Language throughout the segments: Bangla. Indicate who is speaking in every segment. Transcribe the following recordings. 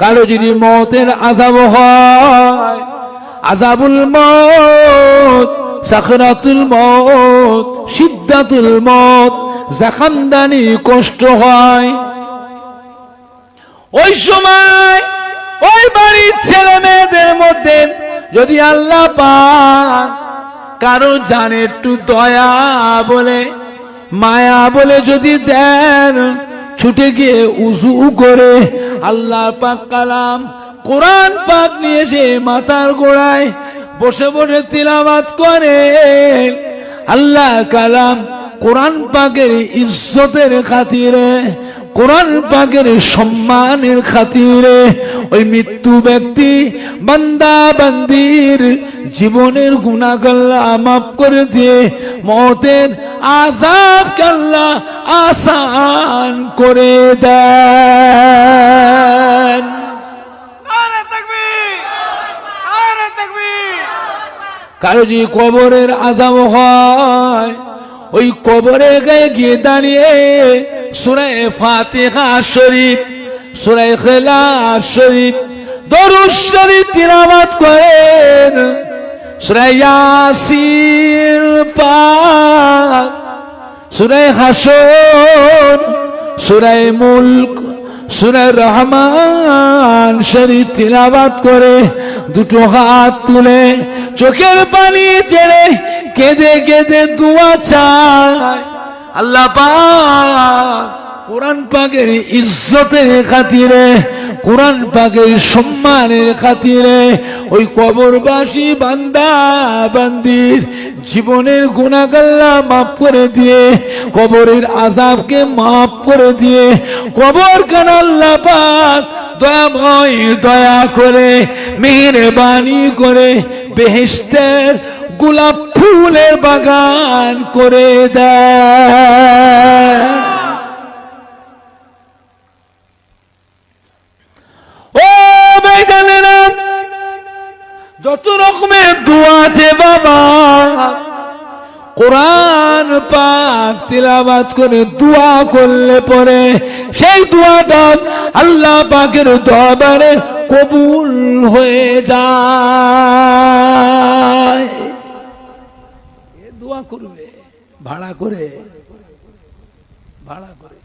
Speaker 1: কারও যদি মতের আজাব হয় আজাবুল মত সাখরাতুল মত সিদ্ধাতুল মত জাখানদানি কষ্ট হয়। ওই সময় ওই বাড়ির ছেলে মেয়েদের মধ্যে যদি আল্লাহ পান কারও জানে একটু দয়া বলে, মায়া বলে যদি দেন ছুটে গিয়ে উজু করে আল্লাহ পাক কালাম কোরআন পাক নিয়ে এসে মাথার গোড়ায় বসে বসে তিলাবাত করে আল্লাহ কালাম কোরআন পাকের ইজ্জতের খাতিরে, কোরআন পাকের সম্মানের খাতিরে ওই মৃত্যু ব্যক্তি বান্দা বান্দির জীবনের গুণাগাল্লা মাফ করে দিয়ে মতের আজাব কাল্লা আসান করে দেন। কারও যদি কবরের আজাব হয় ওই কবরের গায়ে গিয়ে দাঁড়িয়ে সুরায় ফাতিহা শরীফ সুরায় খেলাস শরীফ দরুদ শরীফ তিলাওয়াত করেন। সুরায় ইয়াসিন পাক সুরায় হাসন সুরায় মুলক সুরায় রহমান শরীফ তিলাবাত করে দুটো হাত তুলে চোখের পানি ছেড়ে কেঁদে কেঁদে দুয়া চায়। আল্লাহ পাক কোরআন পাকের ইজ্জতের খাতিরে, কোরআন পাকের সম্মানের খাতিরে, ওই কবরবাসী বান্দা বান্দির জীবনের গুণাগাল্লা মাফ করে দিয়ে, কবরের আজাবকে মাফ করে দিয়ে কবর কেন আল্লাহ পাক দয়াময় দয়া করে, মেহরবানি করে বেহেস্তের গোলাপ ফুলের বাগান করে দেয় ও বেগানেরা যত রকমের দোয়া আছে বাবা। কোরআন পাক তিলাবাত করে দোয়া করলে পরে সেই দোয়াটা আল্লাহ পাকের দরবারে কবুল হয়ে যায়। দোয়া করবে, ভাড়া করে ভাড়া করে।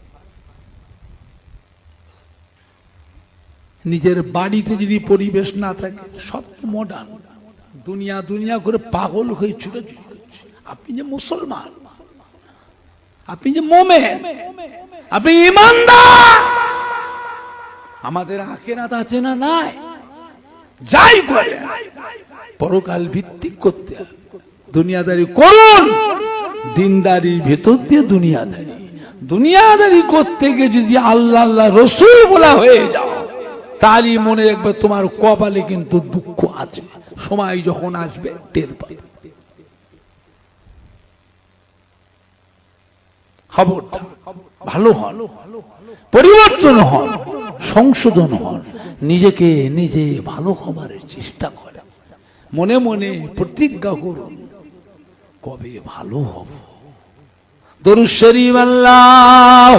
Speaker 1: নিজের বাড়িতে যদি পরিবেশ না থাকে, সব মডার্ন দুনিয়া দুনিয়া করে পাগল হয়ে করছে। আপনি যে মুসলমান, আপনি যে মোমে আপনি ইমানদার, আমাদের আখেরাত আছে না নাই? যাই করে পরকাল ভিত্তিক করতে দুনিয়াদারি করুন, দিনদারির ভেতর দিয়ে দুনিয়াদারি। দুনিয়াদারি করতে গিয়ে যদি আল্লাহ আল্লাহ রসুল বলা হয়ে যাও তাহলে মনে রাখবে তোমার কপালে কিন্তু দুঃখ আছে। সময় যখন আসবে, টের পাবে। খবরটা ভালো হন, পরিবর্তন হন, সংশোধন হন। নিজেকে নিজে ভালো হবার চেষ্টা করে মনে মনে প্রতিজ্ঞা করুন, কবে ভালো হব। দরুদ শরীফ আল্লাহ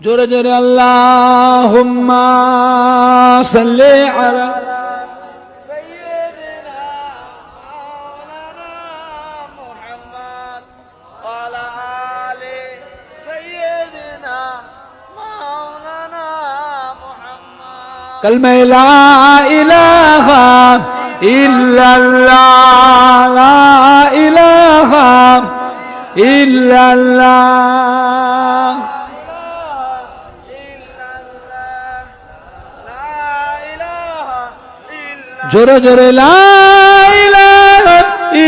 Speaker 1: জোরে জোরে আল্লাহুম্মা সাল্লি আলা
Speaker 2: سيدنا مولانا محمد وعلى آل سيدنا مولانا محمد
Speaker 1: কালমা জোরে জোরে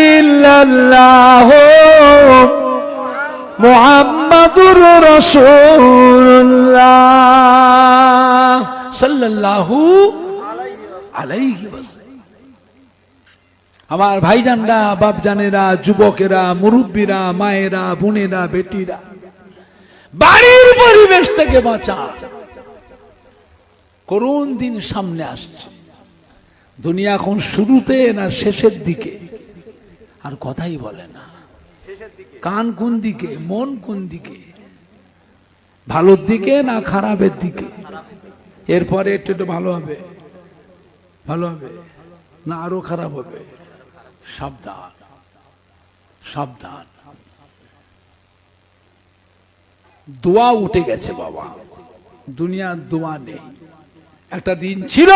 Speaker 1: ইল্লাল্লাহ মোহাম্মদুর ওয়াসাল্লাম। আমার ভাইজানরা, বাপজানেরা, যুবকেরা, মুরব্বীরা, মায়েরা, বোনেরা, বেটিরা, বাড়ির পরিবেশ থেকে বাঁচা। করুন দিন সামনে আসছে। দুনিয়া এখন শুরুতে না শেষের দিকে? আর কথাই বলে না। কান কোন দিকে, মন কোন দিকে? ভালোর দিকে না খারাপের দিকে? এরপরে একটু একটু ভালো হবে। ভালো হবে। না আরও খারাপ হবে। সাবধান। সাবধান। দোয়া উঠে গেছে বাবা। দুনিয়ার দোয়া নেই। একটা দিন ছিল।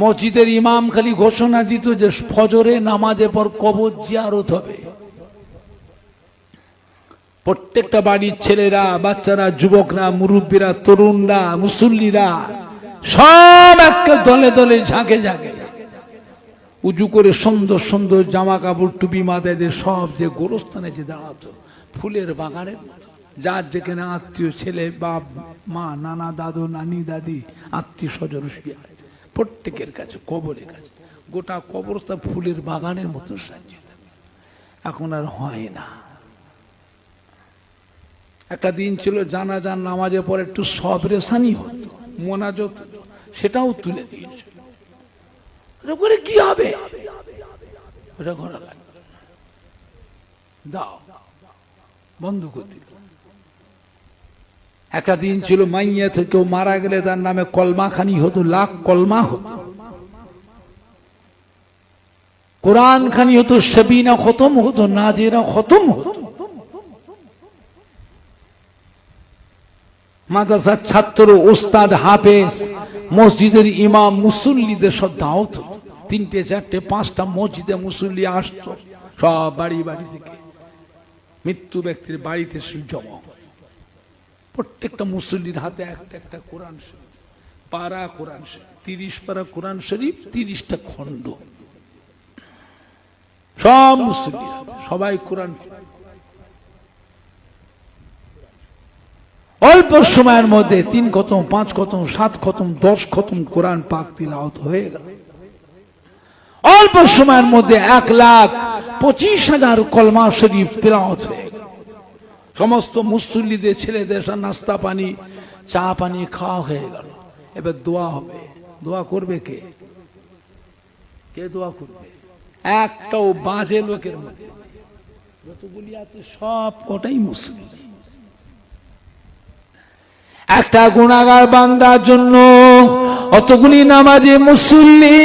Speaker 1: মসজিদের ইমাম খালি ঘোষণা দিত যে ফজরে নামাজে পর কবর জিয়ারত হবে প্রত্যেকটা বাড়ির ছেলেরা, বাচ্চারা, যুবকরা, মুরব্বীরা, তরুণরা, মুসল্লিরা সব একটা দলে দলে ঝাঁকে ঝাঁকে উজু করে সুন্দর সুন্দর জামা কাপড় টুপি মাথায় দিয়ে সব যে গোরস্থানে যে দাঁড়াতো, ফুলের বাগানের। যার যেখানে আত্মীয় ছেলে, বাপ, মা, নানা, দাদু, নানি, দাদি, আত্মীয় স্বজন শুয়ে। প্রত্যেকের কাছে, কবরের কাছে। গোটা কবরস্থান ফুলের বাগানের মতো সাজিয়ে এখন আর হয় না। একটা দিন ছিল জানাজান নামাজের পর একটু সবরেশানি হতো, মোনাজত সেটাও তুলে দিয়েছিল। করে কি হবে? ওটা লাগবে দাও, বন্ধ করে দিল। একটা দিন ছিল মাইয়া থেকে মারা গেলে তার নামে কলমা খানি হতো, লাখ কলমা হতো। কোরআন খানি হতো, সেবিনা খতম হতো, নাজেরা খতম হতো। মাদ্রাসার ছাত্র ওস্তাদ হাফেজ, মসজিদের ইমাম, মুসল্লিদের সব দাওয়াত হতো। তিনটে, চারটে, পাঁচটা মসজিদে মুসল্লি আসতো, সব বাড়ি বাড়ি থেকে। মৃত্যু ব্যক্তির বাড়িতে সে জমা। প্রত্যেকটা মুসল্লির হাতে একটা একটা কোরআন শরীফ। পারা কোরআন শরীফ, তিরিশ পারা কোরআন শরীফ, তিরিশটা খণ্ড। সব মুসল্লি সবাই কোরআন অল্প সময়ের মধ্যে তিন খতম, পাঁচ খতম, সাত খতম, দশ খতম কোরআন পাক তিলাওয়াত হয়ে গেল। অল্প সময়ের মধ্যে এক লাখ পঁচিশ হাজার কলমা শরীফ তিলাওয়াত হয়ে সমস্ত মুসল্লিদের ছেলেদের নাস্তা পানি, চা পানি খাওয়া হয়ে গেল। এবার দোয়া হবে। দোয়া করবে কে? কে দোয়া করবে? একটাও বাজে লোকের মধ্যে। যতগুলি আছে, সব কটাই মুসলিম একটা গুণাগার বান্দার জন্য অতগুলি নামাজে মুসল্লি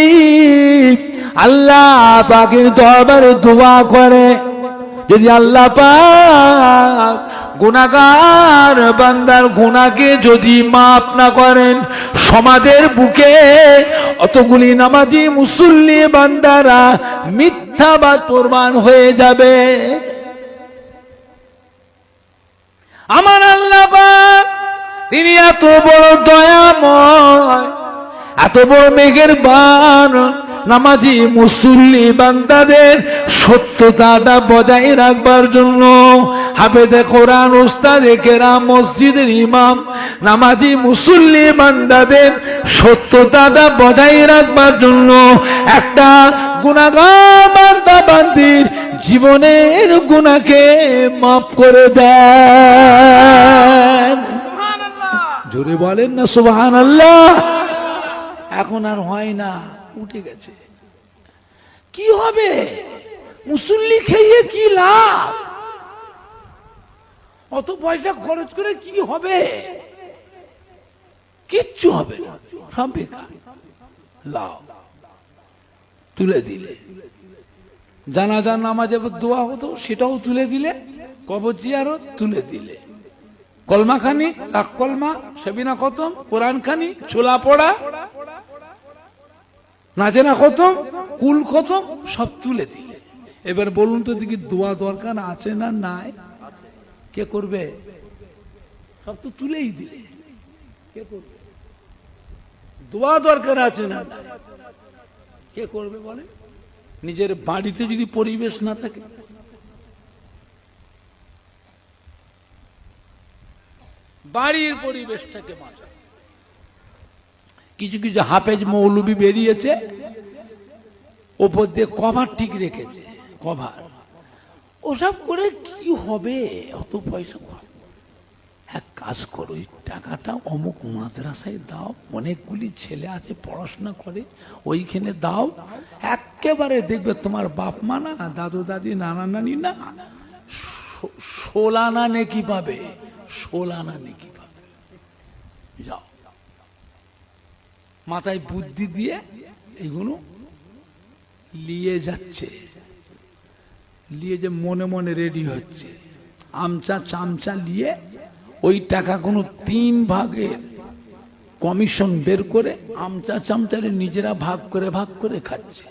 Speaker 1: আল্লাহ পাকের দরবারে দোয়া করে। যদি আল্লাহ পাক গুণাগার বান্দার গুণাকে যদি মাফ না করেন, সমাজের বুকে অতগুলি নামাজি মুসল্লি বান্দারা মিথ্যা বা প্রমাণ হয়ে যাবে। আমার আল্লাহ তিনি এত বড় দয়াময়, এত বড় মেঘের বান নামাজি মুসল্লি বান্দাদের সত্যতাটা বজায় রাখবার জন্য। হাফেজে কোরআন ওস্তাদে কেরাম মসজিদের ইমাম নামাজি মুসল্লি বান্দাদের সত্যতাটা বজায় রাখবার জন্য একটা গুণাগার বান্দা বান্দির জীবনের গুণাকে মাফ করে দেন। জোরে বলেন না সুবাহান আল্লাহ এখন আর হয় না। উঠে গেছে। কি হবে? মুসল্লি খেয়ে কি লাভ? অত পয়সা খরচ করে কি হবে? কিচ্ছু হবে তুলে দিলে। জানাজার নামাজে দোয়া হতো, সেটাও তুলে দিলে। কবর জিয়ারত তুলে দিলে। কলমা খানি লাখ কলমা, সেবিনা খতম কোরআন খানি ছোলা পড়া। না জেনা কত? কুল কত? সব তুলে দিলে এবার বলুন তো দেখি দোয়া দরকার আছে না নাই? কে করবে? সব তো তুলেই দিলে কে করবে? দোয়া দরকার আছে না কে করবে বলে? নিজের বাড়িতে যদি পরিবেশ না থাকে? বাড়ির পরিবেশটাকে বাঁচা কিছু কিছু হাফেজ মৌলবি বেরিয়েছে, ওপর দিয়ে কভার ঠিক রেখেছে, কভার। ওসব করে কি হবে? অত পয়সা এক কাজ করো, ওই টাকাটা অমুক মাদ্রাসায় দাও, অনেকগুলি ছেলে আছে, পড়াশোনা করে, ওইখানে দাও। একেবারে দেখবে তোমার বাপ মা না, দাদু দাদি, নানা নানি না ষোলানা নেকি পাবে ষোলানা নেকি পাবে। যাও। মাথায় বুদ্ধি দিয়ে এইগুলো লিয়ে যাচ্ছে। লিয়ে যে মনে মনে রেডি হচ্ছে। আমচা চামচা নিয়ে ওই টাকাগুলো তিন ভাগের কমিশন বের করে আমচা চামচারে নিজেরা ভাগ করে ভাগ করে খাচ্ছে।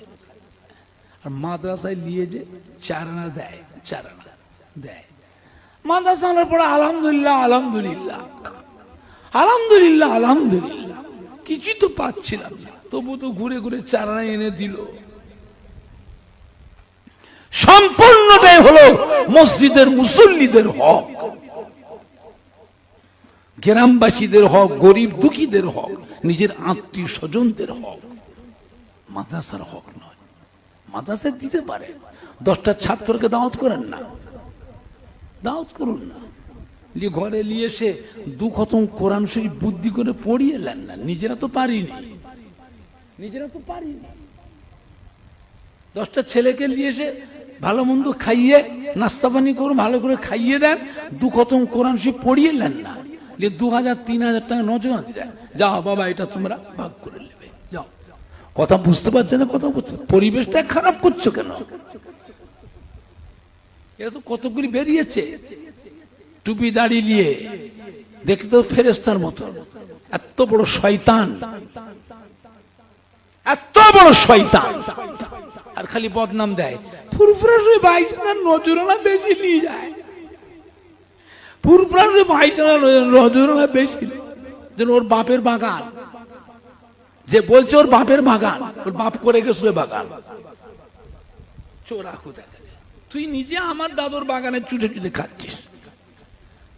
Speaker 1: আর মাদ্রাসায় নিয়ে যে চারানা দেয় চারানা দেয়। মাদ্রাসা পরে আলহামদুলিল্লাহ আলহামদুলিল্লাহ। আলহামদুলিল্লাহ আলহামদুলিল্লাহ। কিছুই তো পাচ্ছিলাম না। তবু তো ঘুরে ঘুরে চারানা এনে দিল। সম্পূর্ণটাই হলো মসজিদের মুসল্লিদের হক। গ্রামবাসীদের হক, গরিব দুঃখীদের হক, নিজের আত্মীয় স্বজনদের হক। মাদ্রাসার হক নয়। মাদ্রাসায় দিতে পারে। দশটা ছাত্রকে দাওয়াত করেন না। দাওয়াত করুন না। ঘরে নিয়ে এসে দু খতম কোরআন শরীফ বুদ্ধি করে পড়িয়ে এলেন না। নিজেরা তো পারিনি। নিজেরা তো পারিনি। দশটা ছেলেকে নিয়ে এসে ভালো মন্দ খাইয়ে, নাস্তা পানি করুন ভালো করে খাইয়ে দেন, দু খতম কোরআন শরীফ পড়িয়ে নেন না। দু হাজার, তিন হাজার টাকা নজমা দেন যাও বাবা, এটা তোমরা ভাগ করে নেবে। যাও। কথা বুঝতে পারছে না, কথা বুঝতে পরিবেশটা খারাপ করছ কেন? এটা তো কতগুলি বেরিয়েছে। টুপি দাড়ি নিয়ে দেখতে ফেরেস্তার মতো। এত বড় শয়তান। এত বড় শয়তান। আর খালি বদনাম দেয়। ফুরফুরাসে ভাইজানা নজরানা বেশি নিয়ে যায়। ফুরফুরাসে ভাইজানা নজরানা বেশি যেন ওর বাপের বাগান। যে বলছে ওর বাপের বাগান, ওর বাপ করে গেছে বাগান। চোরা কোথায় তুই নিজে আমার দাদুর বাগানে চুটে চুটে খাচ্ছিস।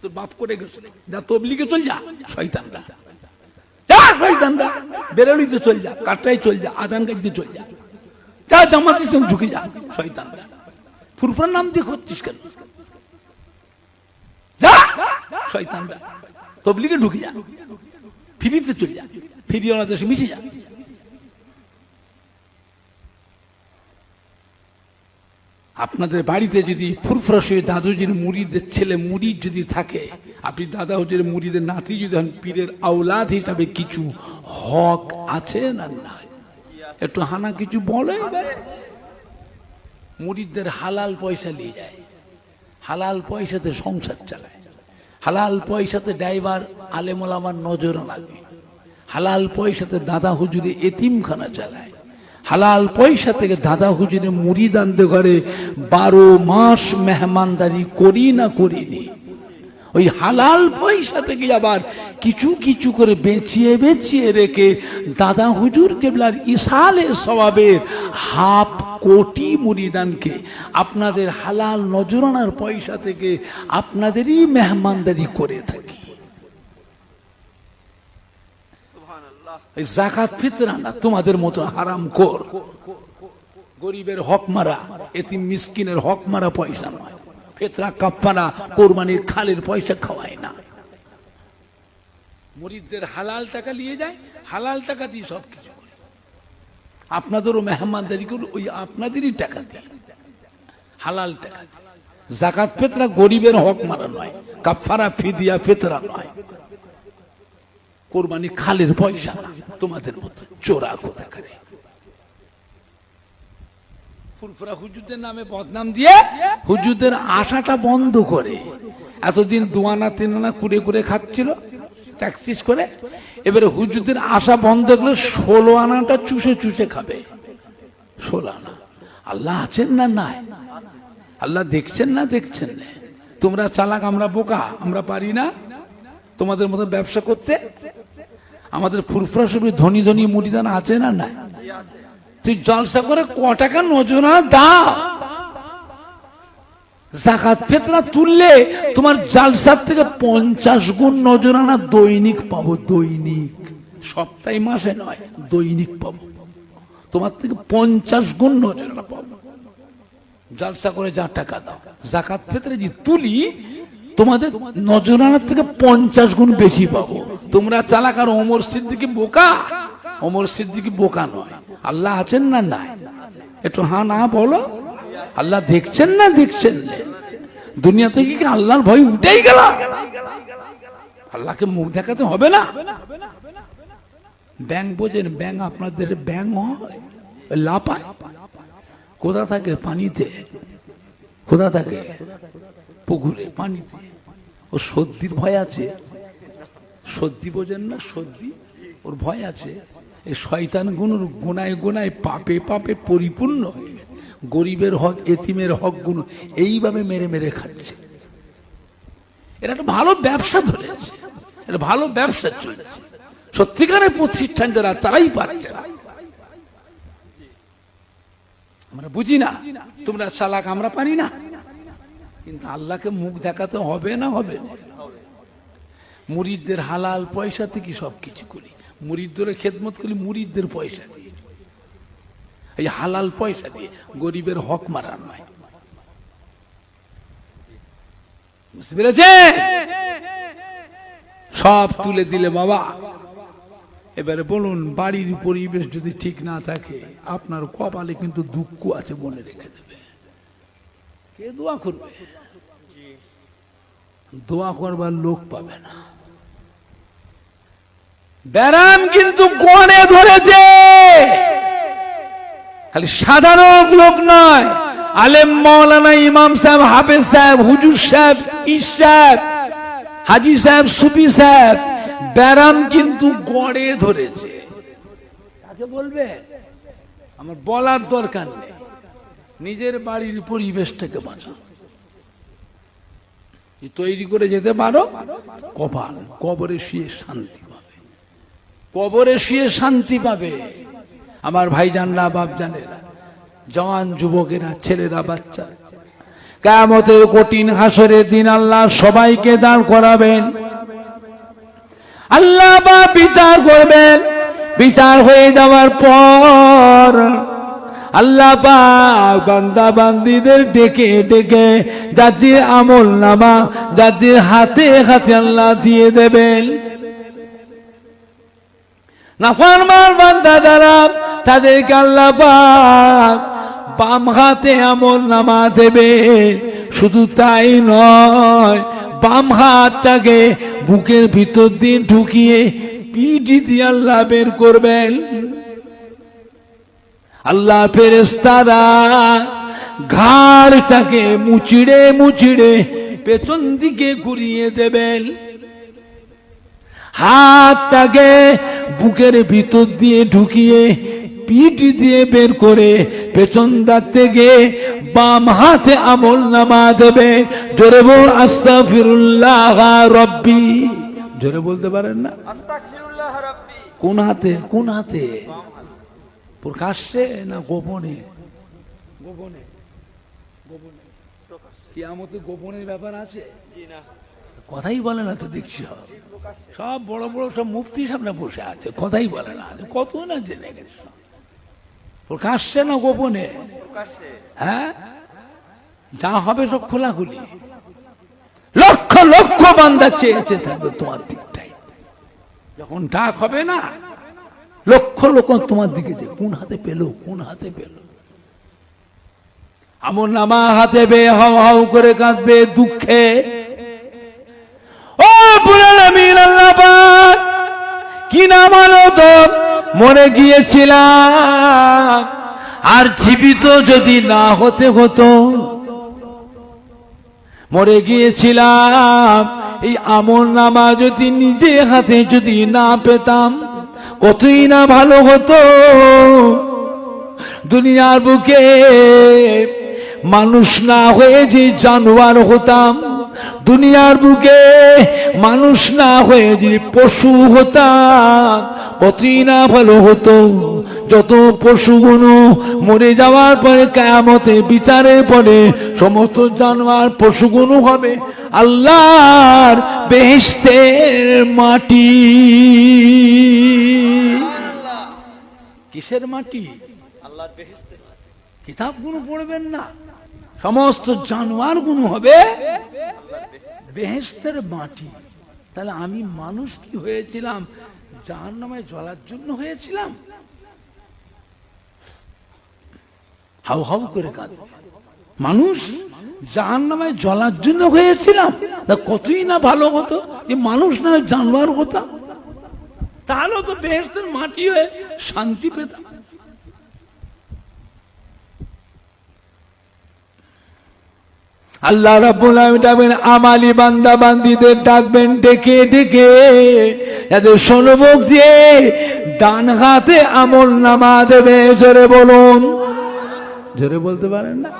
Speaker 1: তোর বাপ করে গেছে। যা তবলিকে চল যা, শয়তানরা। যা চল যা চল যা, আদান চল যা। যা যা নাম দিয়ে কেন? যা, শয়তানরা। তবলিগে ঢুকে যা। ফিরিতে চল যা। ফিরিয়ে ওনার দেশে মিশে যা। আপনাদের বাড়িতে যদি ফুরফুরা সে দাদুজির মুড়িদের ছেলে মুড়ি যদি থাকে, আপনি দাদা হুজুর মুড়িদের নাতি যদি হন, পীরের আওলাদ হিসাবে কিছু হক আছে না নাই? একটু হানা কিছু বলে মুড়িদের হালাল পয়সা নিয়ে যায়, হালাল পয়সাতে সংসার চালায়, হালাল পয়সাতে ড্রাইভার আলেমোলামার নজর লাগে হালাল পয়সাতে দাদা হুজুরে এতিমখানা চালায়। হালাল পয়সা থেকে দাদা হুজুরে মুড়ি দান্দে ঘরে বারো মাস মেহমানদারি করি না করিনি। ওই হালাল পয়সা থেকে আবার কিছু কিছু করে বেঁচিয়ে বেঁচিয়ে রেখে দাদা হুজুর কেবলার ইসালে সবাবের হাফ কোটি মুড়িদানকে আপনাদের হালাল নজরানার পয়সা থেকে আপনাদেরই মেহমানদারি করে থাকি। এই জাকাত ফিতরা না তোমাদের মতো হারাম কর। গরিবের হক মারা, এতিম মিসকিনের হক মারা পয়সা নয়। ফেতরা কাপ্পারা কোরবানির খালের পয়সা খাওয়ায় না। মরিদদের হালাল টাকা নিয়ে যায়, হালাল টাকা দিয়ে সব কিছু করে। আপনাদেরও মেহমানদারি করে ওই আপনাদেরই টাকা দিয়ে। হালাল টাকা জাকাত ফেতরা গরিবের হক মারা নয় কাফারা ফিদিয়া ফেতরা নয়। কোরবানি খালের পয়সা তোমাদের মতো চোরা কোথা করে। ফুরফুরা হুজুরদের নামে বদনাম দিয়ে হুজুরদের আশাটা বন্ধ করে। এতদিন দুয়ানা তিনানা কুড়ে কুড়ে খাচ্ছিল, ট্যাক্সিস করে। এবারে হুজুরদের আশা বন্ধ করলে ষোলো আনাটা চুষে চুষে খাবে। ষোলো আনা। আল্লাহ আছেন না নাই? আল্লাহ দেখছেন না দেখছেন না? তোমরা চালাক, আমরা বোকা, আমরা পারি না? তোমাদের মতো ব্যবসা করতে? আমাদের ফুরফুরা সবই ধনী ধনী মুড়িদান আছে না
Speaker 2: আছে
Speaker 1: তুই জলসা করে ক টাকা নজনা দাও। জাকাত ফেতরা তুললে তোমার জালসার থেকে পঞ্চাশ গুণ নজরানা দৈনিক পাবো, দৈনিক। সপ্তাহে মাসে নয়, দৈনিক পাবো। তোমার থেকে পঞ্চাশ গুণ নজরানা পাবো। জালসা করে যা টাকা দাও। জাকাত ফেতরে যে তুলি তোমাদের নজরানার থেকে পঞ্চাশ গুণ বেশি পাবো। তোমরা চালাক আর অমর সিদ্দিকি বোকা? অমর সিদ্দিকি বোকা নয়। আল্লাহ আছেন না নাই? একটু হা না বলো। আল্লাহ দেখছেন না দেখছেন দুনিয়া থেকে কি আল্লাহর ভয় উঠেই গেল? আল্লাহকে মুখ দেখাতে হবে না? ব্যাং বোঝেন ব্যাং আপনাদের ব্যাং হয় লাপায় কোথা থাকে পানিতে? কোথা থাকে? পুকুরে পানিতে। ও সর্দির ভয় আছে। সর্দি বোঝেন না, সর্দি? ওর ভয় আছে। এই শয়তান গুণ গোনায় গোনায় পাপে পাপে পরিপূর্ণ গরিবের হক, এতিমের হক গুণ এইভাবে মেরে মেরে খাচ্ছে। এটা একটা ভালো ব্যবসা ধরেছে। এটা ভালো ব্যবসা চলছে। সত্যিকারের প্রতিষ্ঠান যারা, তারাই পাচ্ছে না। আমরা বুঝি না। তোমরা চালাক, আমরা পারি না। কিন্তু আল্লাহকে মুখ দেখাতে হবে না হবে না? মুরিদদের হালাল পয়সা থেকে সব কিছু করি। মুরিদদের খেদমত করি, মুরিদদের পয়সা দিয়ে। এই হালাল পয়সা দিয়ে গরিবের হক মারার নয়। বুঝতে পেরেছে সব তুলে দিলে বাবা। এবারে বলুন, বাড়ির পরিবেশ যদি ঠিক না থাকে, আপনার কপালে কিন্তু দুঃখ আছে মনে রেখে দেবে। কে দোয়া করবে? দোয়া করবার লোক পাবে না। ব্যারাম কিন্তু গনে ধরেছে। খালি সাধারণ লোক নয়। আলেম মৌলানা ইমাম সাহেব, হাফেজ সাহেব, হুজুর সাহেব, ইস সাহেব, হাজি সাহেব, সুফি সাহেব, ব্যারাম কিন্তু গড়ে ধরেছে। কাকে বলবে? আমার বলার দরকার নেই। নিজের বাড়ির পরিবেশটাকে বাঁচাও। যে তৈরি করে যেতে পারো, কপাল, কবরে শুয়ে শান্তি পাবে। কবরে শুয়ে শান্তি পাবে। আমার ভাইজানরা বাপ জানেরা জওয়ান যুবকেরা, ছেলেরা বাচ্চা কেমতের কঠিন হাসরের দিন আল্লাহ সবাইকে দাঁড় করাবেন। আল্লাহ বা বিচার করবেন। বিচার হয়ে যাওয়ার পর আল্লাহ পাক বান্দা বান্দিদের ডেকে ডেকে যাদের আমল নামা যাদের হাতে হাতে আল্লাহ দিয়ে দেবেন। নাফরমান বান্দা যারা তাদেরকে আল্লাহ পাক বাম হাতে আমল নামা দেবে। শুধু তাই নয়, বাম হাতটাকে বুকের ভিতর দিয়ে ঢুকিয়ে পিঠি দিয়ে আল্লাহ বের করবেন। আল্লাহ ফেরেস্তারা ঘাড়টাকে মুচিড়ে মুচিড়ে পেছন দিকে ঘুরিয়ে দেবেন। হাতটাকে বুকের ভিতর দিয়ে ঢুকিয়ে পিঠ দিয়ে বের করে পেছন দাঁত থেকে বাম হাতে আমল নামা দেবে জোরে বল আস্তাফিরুল্লাহ রব্বি। জোরে বলতে পারেন না? কোন হাতে? কোন হাতে। প্রকাশ্যে না গোপনে? গোপনে। গোপনে। কিয়ামতে গোপনের ব্যাপার আছে? কথাই বলে না তো দেখছি। সব সব বড় বড় সব মুফতি সামনে বসে আছে কথাই বলে না। কত না জেনে গেছে সব। প্রকাশ্যে না গোপনে? হ্যাঁ? যা হবে সব খোলাখুলি। লক্ষ লক্ষ বান্দা চেয়েছে থাকবে তোমার দিকটাই। যখন ডাক হবে না লক্ষ লক্ষ তোমার দিকে যে, কোন হাতে পেল, কোন হাতে পেল? আমর নামা হাতে বে, হাও হাও করে কাঁদবে দুঃখে। ও পুরান আমির আল্লাহ কি নাম হলো তো? মরে গিয়েছিলাম। আর জীবিত যদি না হতে হতো, মরে গিয়েছিলাম। এই আমল নামা যদি নিজে হাতে যদি না পেতাম কতই না ভালো হতো। দুনিয়ার বুকে মানুষ না হয়ে যে জানোয়ার হতাম, দুনিয়ার বুকে মানুষ না হয়ে যে পশু হতাম, কতই না ভালো হতো। যত পশুগুলো মরে যাওয়ার পরে কেয়ামতে বিচারের পরে সমস্ত জানোয়ার পশুগুলো হবে আল্লাহর বেহেস্তের মাটি। কিসের মাটি?
Speaker 2: আল্লাহর বেহেশতে।
Speaker 1: কিতাবগুলো পড়বেন না। সমস্ত জানোয়ারগুলো হবে? বেহেস্তের মাটি। তাহলে আমি মানুষ কি হয়েছিলাম? যার নামে জ্বলার জন্য হয়েছিলাম? হাউ হাউ করে কাঁদে। মানুষ যার নামে জ্বলার জন্য হয়েছিলাম? তা কতই না ভালো হতো? যে মানুষ না জানোয়ার হতাম তাহলে তো বেহেস্তের মাটি হয়ে শান্তি পেতাম আল্লাহ রাব্বুল ডাকবেন আমালি বান্দা বান্দিদের ডাকবেন ডেকে ডেকে। এদের সনমুখ দিয়ে, ডান হাতে আমল নামা দেবে, জোরে বলুন। জোরে বলতে পারেন না?